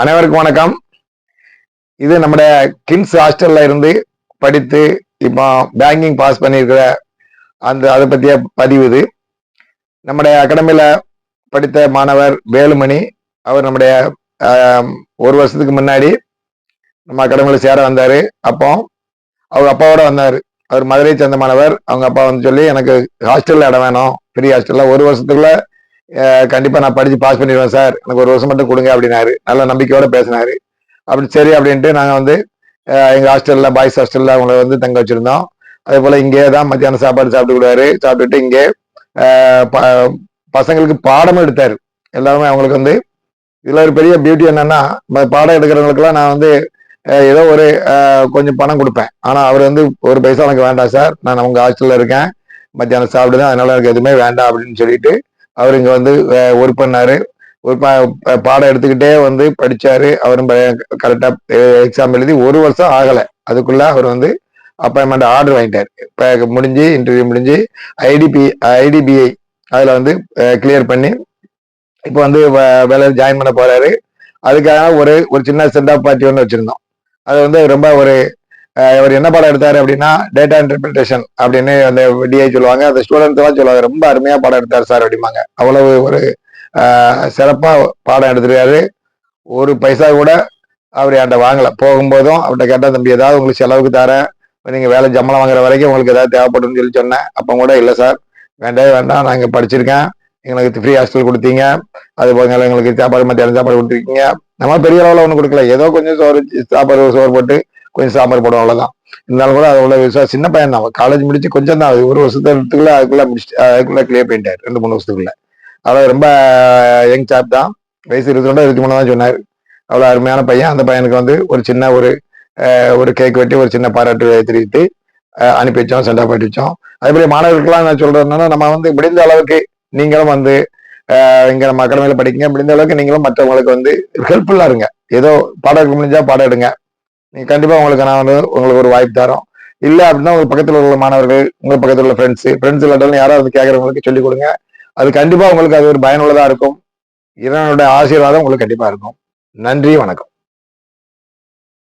அனைவருக்கும் வணக்கம். இது நம்முடைய கிங்ஸ் ஹாஸ்டல்ல இருந்து படித்து இப்போ பேங்கிங் பாஸ் பண்ணியிருக்கிற அந்த அதை பற்றிய பதிவு இது. நம்முடைய அகாடமியில் படித்த மாணவர் வேலுமணி அவர் நம்முடைய ஒரு வருஷத்துக்கு முன்னாடி நம்ம அகாடமியில் சேர வந்தார். அப்போ அவர் அப்பாவோட வந்தார். அவர் மதுரையை சேர்ந்த மாணவர். அவங்க அப்பா வந்து சொல்லி எனக்கு ஹாஸ்டலில் இடம் வேணும். ஃப்ரீ ஹாஸ்டலில் ஒரு வருஷத்துக்குள்ள கண்டிப்பாக கண்டிப்பா நான் படிச்சு பாஸ் பண்ணிடுவேன் சார். எனக்கு ஒரு வருஷம் மட்டும் கொடுங்க அப்படின்னாரு. நல்ல நம்பிக்கையோட பேசினாரு. அப்படி சரி அப்படின்ட்டு நாங்க வந்து எங்கள் எங்க ஹாஸ்டல்ல பாய்ஸ் ஹாஸ்டல்ல அவங்கள வந்து தங்க வச்சிருந்தோம். அதே போல இங்கே தான் மத்தியானம் சாப்பாடு சாப்பிட்டுக்கிடுவாரு சாப்பிட்டுட்டு இங்கே ப- பசங்களுக்கு பாடமும் எடுத்தாரு. எல்லாருமே அவங்களுக்கு வந்து இதுல ஒரு பெரிய பியூட்டி என்னன்னா ம- பாடம் எடுக்கிறவங்களுக்குலாம் நான் வந்து ஏதோ ஒரு கொஞ்சம் பணம் கொடுப்பேன். ஆனா அவர் வந்து ஒரு பைசா எனக்கு வேண்டாம் சார். நான் உங்க ஹாஸ்டல்ல இருக்கேன். மத்தியானம் சாப்பிடுதேன் அதனால எனக்கு எதுவுமே வேண்டாம் அப்படின்னு சொல்லிட்டு அவர் இங்க வந்து ஒர்க் பண்ணாரு. ஒரு பா- பாடம் எடுத்துக்கிட்டே வந்து படிச்சாரு. அவரும் கரெக்டா எக்ஸாம் எழுதி ஒரு வருஷம் ஆகல. அதுக்குள்ள அவர் வந்து அப்பாயின்மெண்ட் ஆர்டர் வாங்கிட்டார். இப்ப முடிஞ்சு இன்டர்வியூ முடிஞ்சு ஐடிபி ஐடிபிஐ அதுல வந்து கிளியர் பண்ணி இப்போ வந்து வேலை ஜாயின் பண்ண போறாரு. அதுக்காக ஒரு ஒரு சின்ன சென்ட் ஆஃப் பார்ட்டி ஒன்று வச்சிருந்தோம். அது வந்து ரொம்ப ஒரு இவர் அவர் என்ன பாடம் எடுத்தாரு அப்படின்னா டேட்டா இன்டர்பிரிட்டேஷன் அப்படின்னு அந்த டிஐ சொல்லுவாங்க. அந்த ஸ்டூடெண்ட்ஸ் எல்லாம் சொல்லுவாங்க ரொம்ப அருமையா பாடம் எடுத்தார் சார் அப்படிம்பாங்க. அவ்வளவு ஒரு சிறப்பா பாடம் எடுத்துருக்காரு. ஒரு பைசா கூட அவர் என்கிட்ட வாங்கல. போகும்போதும் அவர்கிட்ட கேட்டால் தம்பி ஏதாவது உங்களுக்கு செலவுக்கு தரேன். நீங்க வேலை ஜம்பளம் வாங்குற வரைக்கும் உங்களுக்கு ஏதாவது தேவைப்படும்னு சொல்லி சொன்னேன். அப்போ கூட இல்லை சார். வேண்டாம் வேண்டாம். நான் இங்க படிச்சிருக்கேன். எங்களுக்கு ஃப்ரீ ஹாஸ்டல் கொடுத்தீங்க. அது போக எங்களுக்கு சாப்பாடு மத்தியானம் சாப்பாடு கொடுத்துருக்கீங்க. நம்ம பெரிய அளவில் ஒன்றும் கொடுக்கல. ஏதோ கொஞ்சம் சோறு சாப்பாடு சோறு போட்டு கொஞ்சம் சாம்பார் போடும் அவ்வளவுதான். இருந்தாலும் கூட அது அவ்வளவு விவசாயம் சின்ன பையன் தான். காலேஜ் முடிச்சு கொஞ்சம் தான். ஒரு வருஷத்துக்குள்ள அதுக்குள்ள முடிச்சு அதுக்குள்ள கிளியர் பண்ணிட்டார். ரெண்டு மூணு வருஷத்துக்குள்ள. அவ்வளவு ரொம்ப யங் சாப் தான். வயசு இருபத்தி ரெண்டு இருபத்தி மூணு தான் சொன்னார். அவ்வளவு அருமையான பையன். அந்த பையனுக்கு வந்து ஒரு சின்ன ஒரு ஒரு கேக் வெட்டி ஒரு சின்ன பாராட்டு தெரிவித்து அனுப்பி வச்சோம் சென்டா போயிட்டு வச்சோம். அதே மாதிரி மாணவர்களுக்கெல்லாம் நான் சொல்றது நம்ம வந்து முடிந்த அளவுக்கு நீங்களும் வந்து அஹ், இங்க நம்ம அகாடமியில படிக்கீங்க முடிந்த அளவுக்கு நீங்களும் மற்றவங்களுக்கு வந்து ஹெல்ப்ஃபுல்லா இருங்க. ஏதோ பாடம் எடுக்க முடிஞ்சா பாடம் எடுங்க. நீங்க கண்டிப்பா உங்களுக்கு நான் வந்து உங்களுக்கு ஒரு வாய்ப்பு தரோம். இல்ல அப்படின்னா உங்க பக்கத்துல உள்ள மாணவர்கள் உங்க பக்கத்துல உள்ள ஃப்ரெண்ட்ஸ் ஃப்ரெண்ட்ஸ் இல்லாட்டாலும் யாராவது வந்து கேட்கறவங்களுக்கு சொல்லிக் கொடுங்க. அது கண்டிப்பா உங்களுக்கு அது ஒரு பயனுள்ளதா இருக்கும். இறைவனுடைய ஆசீர்வாதம் உங்களுக்கு கண்டிப்பா இருக்கும். நன்றி வணக்கம்.